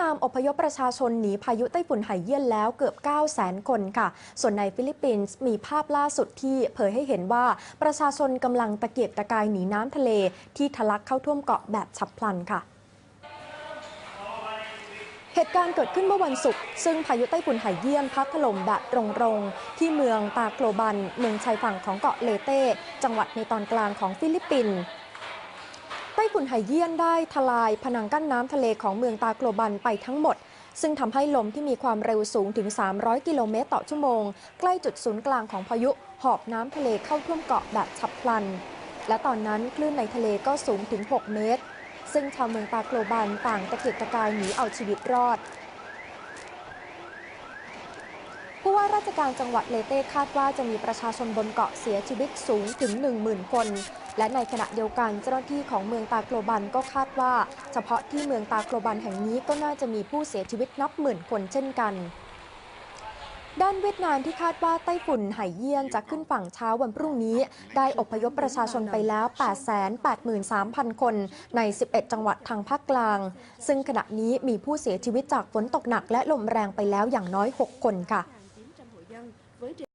นามอพยพประชาชนหนีพายุไต้ฝุ่นไหเยี่ยนแล้วเกือบ 9 0 0 0 0 0คนค่ะ ส่วนในฟิลิปปินส์มีภาพล่าสุดที่เผยให้เห็นว่าประชาชนกำลังตะเกียกตะกายหนีน้ำทะเลที่ทะลักเข้าท่วมเกาะแบบฉับพลันค่ะเหตุการณ์เกิดขึ้นเมื่อวันศุกร์ซึ่งพายุไต้ฝุ่นไหเยี่ยนพัดถล่มแบบตรงๆ ที่เมืองตาโกลบัน เมืองชายฝั่งของเกาะเลเต้ จังหวัดในตอนกลางของฟิลิปปินส์ ฝุ่นไหเยี่ยนได้ทลายผนังกั้นน้ำทะเลของเมืองตาโกลบันไปทั้งหมด ซึ่งทำให้ลมที่มีความเร็วสูงถึง 300 กิโลเมตรต่อชั่วโมง ใกล้จุดศูนย์กลางของพายุหอบน้ำทะเลเข้าท่วมเกาะแบบฉับพลัน และตอนนั้นคลื่นในทะเลก็สูงถึง 6 เมตร ซึ่งชาวเมืองตาโกลบันต่างตะเกียกตะกายหนีเอาชีวิตรอด ผู้ว่า ราชการจังหวัดเลเต้คาดว่าจะมีประชาชนบนเกาะเสียชีวิตสูงถึง 10,000 คน และในขณะเดียวกันเจ้าหน้าที่ของเมืองตาโกลบันก็คาดว่า เฉพาะที่เมืองตาโกลบันแห่งนี้ก็น่าจะมีผู้เสียชีวิตนับหมื่นคนเช่นกันด้านเวียดนามที่คาดว่าไต้ฝุ่นไหเยี่ยนจะขึ้นฝั่งเช้าวันพรุ่งนี้ ได้อพยพประชาชนไปแล้ว 883,000 คนใน 11 จังหวัดทางภาคกลาง ซึ่งขณะนี้มีผู้เสียชีวิตจากฝนตกหนักและลมแรงไปแล้วอย่างน้อย 6 คนค่ะ với